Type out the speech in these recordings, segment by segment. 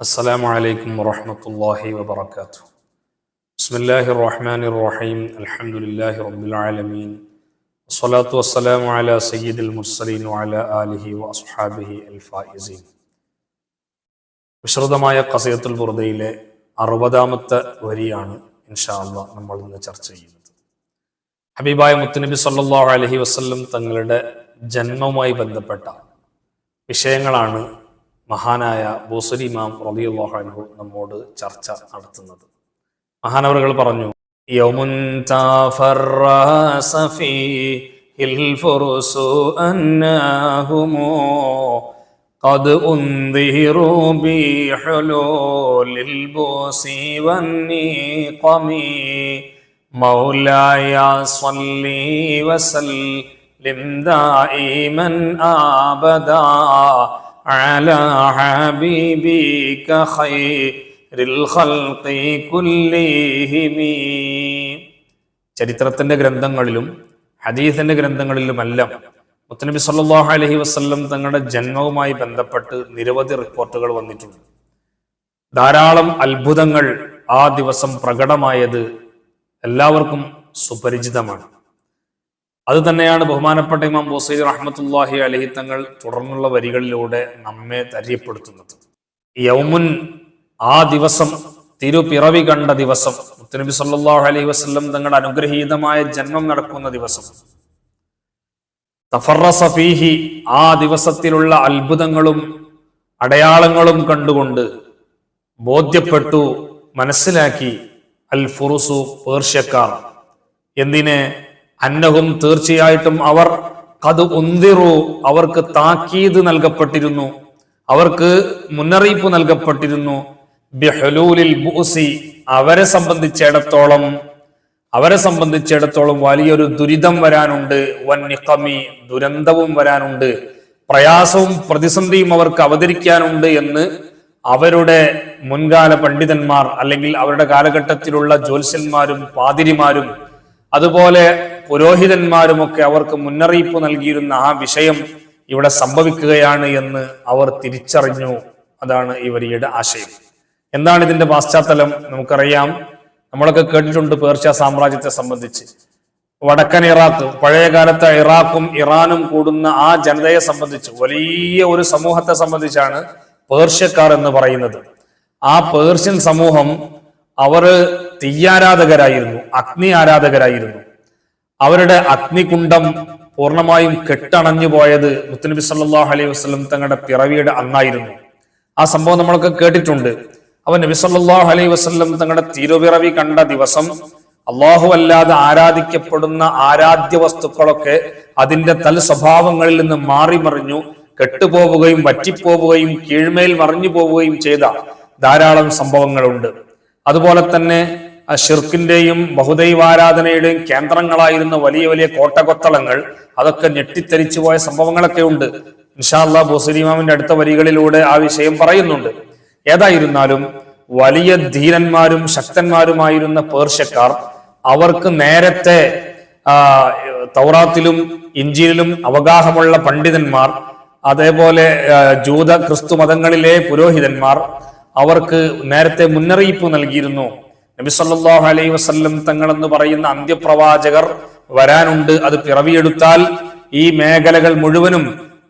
السلام عليكم ورحمة الله وبركاته بسم الله الرحمن الرحيم الحمد لله رب العالمين والصلاة والسلام على سيد المرسلين وعلى آله وأصحابه الفائزين വിശ്രുതമായ കസയത്തുൽ ബുർദയിലെ അറുപതാമത്തെ വരിയാണ് ഇൻഷാ അള്ളാ നമ്മൾ ഇന്ന് ചർച്ച ചെയ്യുന്നത് ഹബീബായ മുത്തുനബി സല്ലല്ലാഹു അലൈഹി വസല്ലം തങ്ങളുടെ ജന്മവുമായി ബന്ധപ്പെട്ട വിഷയങ്ങളാണ് മഹാനായ ബോസരി ഇമാം റളിയല്ലാഹു അൻഹു നമ്മോട് ചർച്ച നടത്തുന്നത് മഹാനവറുകൾ പറഞ്ഞു യൗമുൻ തഫറസ ഫീഹിൽ ഫുറുസു അന്നഹുമു قد أنذروا بحلول البؤس والنقم مولاي صل وسلم دائما أبدا على حبيبك خير الخلق كلهم ചരിത്രത്തിന്റെ ഗ്രന്ഥങ്ങളിലും ഹദീസിന്റെ ഗ്രന്ഥങ്ങളിലുമെല്ലാം മുത്തനബി സല്ലല്ലാഹു അലൈഹി വസല്ലം തങ്ങളുടെ ജന്മവുമായി ബന്ധപ്പെട്ട് നിരവധി റിപ്പോർട്ടുകൾ വന്നിട്ടുണ്ട് ധാരാളം അത്ഭുതങ്ങൾ ആ ദിവസം പ്രകടമായത് എല്ലാവർക്കും സുപരിചിതമാണ് അത് തന്നെയാണ് ബഹുമാനപ്പെട്ട ഇമാം ബോസൈദ് റഹ്മത്തുല്ലാഹി അലഹി തങ്ങൾ തുടർന്നുള്ള വരികളിലൂടെ നമ്മെ തര്യപ്പെടുത്തുന്നത്. യൗമുൻ ആ ദിവസം തിരുപിറവി കണ്ട ദിവസം മുത്തനബി സല്ലാഹു അലൈഹി വസല്ലം തങ്ങളുടെ അനുഗ്രഹീതമായ ജന്മം നടക്കുന്ന ദിവസം. തഫറസ ഫീഹി ആ ദിവസത്തിലുള്ള അത്ഭുതങ്ങളും അടയാളങ്ങളും കണ്ടുകൊണ്ട് ബോധ്യപ്പെട്ടു മനസ്സിലാക്കി അൽ ഫുറുസു പേർഷ്യക്കാർ എന്തിന്? അന്നഹും തീർച്ചയായിട്ടും അവർ കത് ഉന്തിറു അവർക്ക് താക്കീത് നൽകപ്പെട്ടിരുന്നു. അവർക്ക് മുന്നറിയിപ്പ് നൽകപ്പെട്ടിരുന്നു. ബിഹലൂലിൽ ബൂസി അവരെ സംബന്ധിച്ചിടത്തോളം അവരെ സംബന്ധിച്ചിടത്തോളം വലിയൊരു ദുരിതം വരാനുണ്ട്. വൻ നിക്കമി ദുരന്തവും വരാനുണ്ട്. പ്രയാസവും പ്രതിസന്ധിയും അവർക്ക് അവതരിക്കാനുണ്ട് എന്ന് അവരുടെ മുൻകാല പണ്ഡിതന്മാർ അല്ലെങ്കിൽ അവരുടെ കാലഘട്ടത്തിലുള്ള ജ്യോത്സ്യന്മാരും പാതിരിമാരും അതുപോലെ പുരോഹിതന്മാരുമൊക്കെ അവർക്ക് മുന്നറിയിപ്പ് നൽകിയിരുന്ന ആ വിഷയം ഇവിടെ സംഭവിക്കുകയാണ് എന്ന് അവർ തിരിച്ചറിഞ്ഞു. അതാണ് ഈ വരിയുടെ ആശയം. എന്താണ് ഇതിന്റെ പശ്ചാത്തലം? നമുക്കറിയാം. നമ്മളൊക്കെ കേട്ടിട്ടുണ്ട് പേർഷ്യ സാമ്രാജ്യത്തെ സംബന്ധിച്ച്. വടക്കൻ ഇറാഖ് പഴയ കാലത്തെ ഇറാഖും ഇറാനും കൂടുന്ന ആ ജനതയെ സംബന്ധിച്ച് വലിയ ഒരു സമൂഹത്തെ സംബന്ധിച്ചാണ് പേർഷ്യക്കാർ എന്ന് പറയുന്നത്. ആ പേർഷ്യൻ സമൂഹം അവർ തീയാരാധകരായിരുന്നു അഗ്നി ആരാധകരായിരുന്നു. അവരുടെ അഗ്നികുണ്ടം പൂർണമായും കെട്ടണഞ്ഞു പോയത് മുത്തനബി സല്ലല്ലാഹു അലൈഹി വസ്ലം തങ്ങളുടെ പിറവിയുടെ അന്നായിരുന്നു. ആ സംഭവം നമ്മളൊക്കെ കേട്ടിട്ടുണ്ട്. അവൻ നബി സല്ലല്ലാഹു അലൈഹി വസല്ലം തങ്ങളുടെ തിരുപിറവി കണ്ട ദിവസം അള്ളാഹു അല്ലാതെ ആരാധിക്കപ്പെടുന്ന ആരാധ്യ വസ്തുക്കളൊക്കെ അതിന്റെ തൽ സ്വഭാവങ്ങളിൽ നിന്ന് മാറി മറിഞ്ഞു കെട്ടുപോവുകയും വറ്റിപ്പോവുകയും കീഴ്മേൽ മറിഞ്ഞു പോവുകയും ചെയ്ത ധാരാളം സംഭവങ്ങളുണ്ട്. അതുപോലെ തന്നെ ഷിർക്കിന്റെയും ബഹുദൈവാരാധനയുടെയും കേന്ദ്രങ്ങളായിരുന്ന വലിയ വലിയ കോട്ടകൊത്തളങ്ങൾ അതൊക്കെ ഞെട്ടിത്തെരിച്ചു പോയ സംഭവങ്ങളൊക്കെ ഉണ്ട്. ഇൻഷാല്ലാ ബോസുലിമാമിന്റെ അടുത്ത വരികളിലൂടെ ആ വിഷയം പറയുന്നുണ്ട്. ഏതായിരുന്നാലും വലിയ ധീരന്മാരും ശക്തന്മാരുമായിരുന്ന പേർഷ്യക്കാർ അവർക്ക് നേരത്തെ തൗറാത്തിലും ഇഞ്ചിയിലും അവഗാഹമുള്ള പണ്ഡിതന്മാർ അതേപോലെ ജൂത ക്രിസ്തു മതങ്ങളിലെ പുരോഹിതന്മാർ അവർക്ക് നേരത്തെ മുന്നറിയിപ്പ് നൽകിയിരുന്നു. നബി സല്ലല്ലാഹു അലൈഹി വസല്ലം തങ്ങളെന്ന് പറയുന്ന അന്ത്യപ്രവാചകർ വരാനുണ്ട്. അത് പിറവിയെടുത്താൽ ഈ മേഖലകൾ മുഴുവനും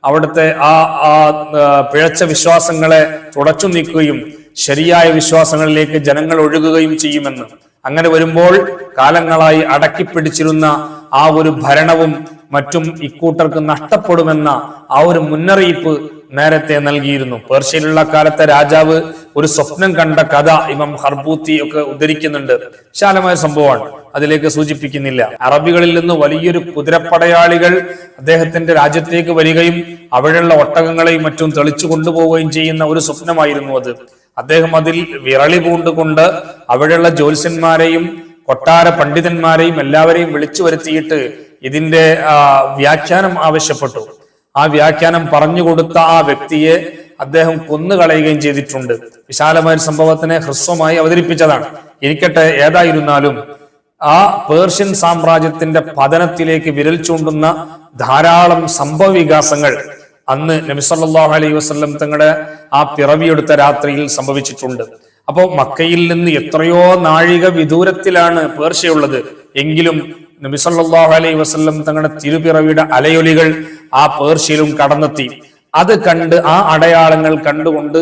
അവിടുത്തെ ആ ആ ആ, പിഴച്ച വിശ്വാസങ്ങളെ തുടച്ചു നീക്കുകയും ശരിയായ വിശ്വാസങ്ങളിലേക്ക് ജനങ്ങൾ ഒഴുകുകയും ചെയ്യുമെന്ന്. അങ്ങനെ വരുമ്പോൾ കാലങ്ങളായി അടക്കിപ്പിടിച്ചിരുന്ന ആ ഒരു ഭരണവും മറ്റും ഇക്കൂട്ടർക്ക് നഷ്ടപ്പെടുമെന്ന ആ ഒരു മുന്നറിയിപ്പ് നേരത്തെ നൽകിയിരുന്നു. പേർഷ്യയിലുള്ള കാലത്തെ രാജാവ് ഒരു സ്വപ്നം കണ്ട കഥ ഇമാം ഹർബൂത്തി ഒക്കെ ഉദ്ധരിക്കുന്നുണ്ട്. വിശാലമായ സംഭവമാണ്. അതിലേക്ക് സൂചിപ്പിക്കുന്നില്ല. അറബികളിൽ നിന്ന് വലിയൊരു കുതിരപ്പടയാളികൾ അദ്ദേഹത്തിന്റെ രാജ്യത്തേക്ക് വരികയും അവിടെയുള്ള ഒട്ടകങ്ങളെയും മറ്റും തെളിച്ചു കൊണ്ടുപോവുകയും ചെയ്യുന്ന ഒരു സ്വപ്നമായിരുന്നു അത്. അദ്ദേഹം അതിൽ വിരളി പൂണ്ടുകൊണ്ട് അവിടെയുള്ള ജ്യോത്സ്യന്മാരെയും കൊട്ടാര പണ്ഡിതന്മാരെയും എല്ലാവരെയും വിളിച്ചു വരുത്തിയിട്ട് ഇതിന്റെ വ്യാഖ്യാനം ആവശ്യപ്പെട്ടു. ആ വ്യാഖ്യാനം പറഞ്ഞു കൊടുത്ത ആ വ്യക്തിയെ അദ്ദേഹം കൊന്നുകളയുകയും ചെയ്തിട്ടുണ്ട്. വിശാലമായ ഒരു സംഭവത്തിനെ ഹ്രസ്വമായി അവതരിപ്പിച്ചതാണ്. ഇരിക്കട്ടെ ഏതായിരുന്നാലും ആ പേർഷ്യൻ സാമ്രാജ്യത്തിന്റെ പതനത്തിലേക്ക് വിരൽ ചൂണ്ടുന്ന ധാരാളം സംഭവ വികാസങ്ങൾ അന്ന് നബി സല്ലല്ലാഹു അലൈഹി വസല്ലം തങ്ങളുടെ ആ പിറവിയെടുത്ത രാത്രിയിൽ സംഭവിച്ചിട്ടുണ്ട്. അപ്പോൾ മക്കയിൽ നിന്ന് എത്രയോ നാഴിക വിദൂരത്തിലാണ് പേർഷ്യയുള്ളത്. എങ്കിലും നബി സല്ലല്ലാഹു അലൈഹി വസല്ലം തങ്ങളുടെ തിരുപിറവിയുടെ അലയൊലികൾ ആ പേർഷ്യയിലും കടന്നെത്തി. അത് കണ്ട് ആ അടയാളങ്ങൾ കണ്ടുകൊണ്ട്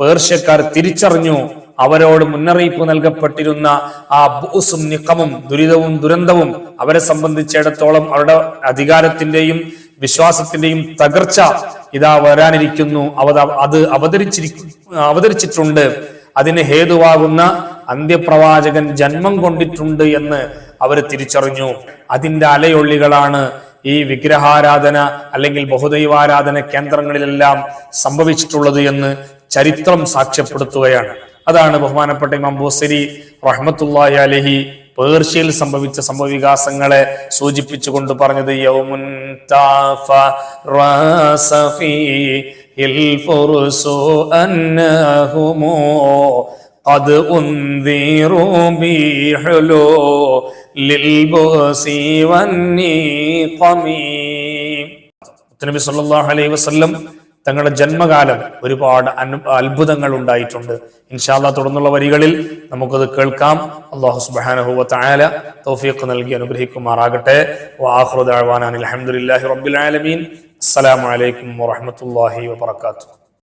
പേർഷ്യക്കാർ തിരിച്ചറിഞ്ഞു. അവരോട് മുന്നറിയിപ്പ് നൽകപ്പെട്ടിരുന്ന ആ ബൂസും നിക്കമും ദുരിതവും ദുരന്തവും അവരെ സംബന്ധിച്ചിടത്തോളം അവരുടെ അധികാരത്തിന്റെയും വിശ്വാസത്തിന്റെയും തകർച്ച ഇതാ വരാനിരിക്കുന്നു. അവ അത് അവതരിച്ചിരി അവതരിച്ചിട്ടുണ്ട്. അതിന് ഹേതുവാകുന്ന അന്ത്യപ്രവാചകൻ ജന്മം കൊണ്ടിട്ടുണ്ട് എന്ന് അവർ തിരിച്ചറിഞ്ഞു. അതിന്റെ അലയൊള്ളികളാണ് ഈ വിഗ്രഹാരാധന അല്ലെങ്കിൽ ബഹുദൈവാരാധന കേന്ദ്രങ്ങളിലെല്ലാം സംഭവിച്ചിട്ടുള്ളത് എന്ന് ചരിത്രം സാക്ഷ്യപ്പെടുത്തുകയാണ് അതാണ് ബഹുമാനപ്പെട്ട ഇമാം ബോസരി റഹ്മത്തുല്ലാഹി അലഹി പേർഷ്യയിൽ സംഭവിച്ച സംഭവവികാസങ്ങളെ സൂചിപ്പിച്ചുകൊണ്ട് പറഞ്ഞത് യൗമുൻ താഫ റാസഫി الفرس أنهم قد أنذروا بحلول البؤس والنقم നബി അലൈഹി തങ്ങളുടെ ജന്മകാലം ഒരുപാട് അത്ഭുതങ്ങൾ ഉണ്ടായിട്ടുണ്ട്. ഇൻഷാല്ല തുടർന്നുള്ള വരികളിൽ നമുക്കത് കേൾക്കാം. അള്ളാഹു സുബ്ഹാനഹു തോഫിയൊക്കെ തൗഫീഖ് നൽകി അനുഗ്രഹിക്കുമാറാകട്ടെ. വആഖിറു ദഅവാനാ അൽഹംദുലില്ലാഹി റബ്ബിൽ ആലമീൻ. അസ്സലാമു അലൈക്കും വറഹ്മത്തുള്ളാഹി വബറകാതുഹു.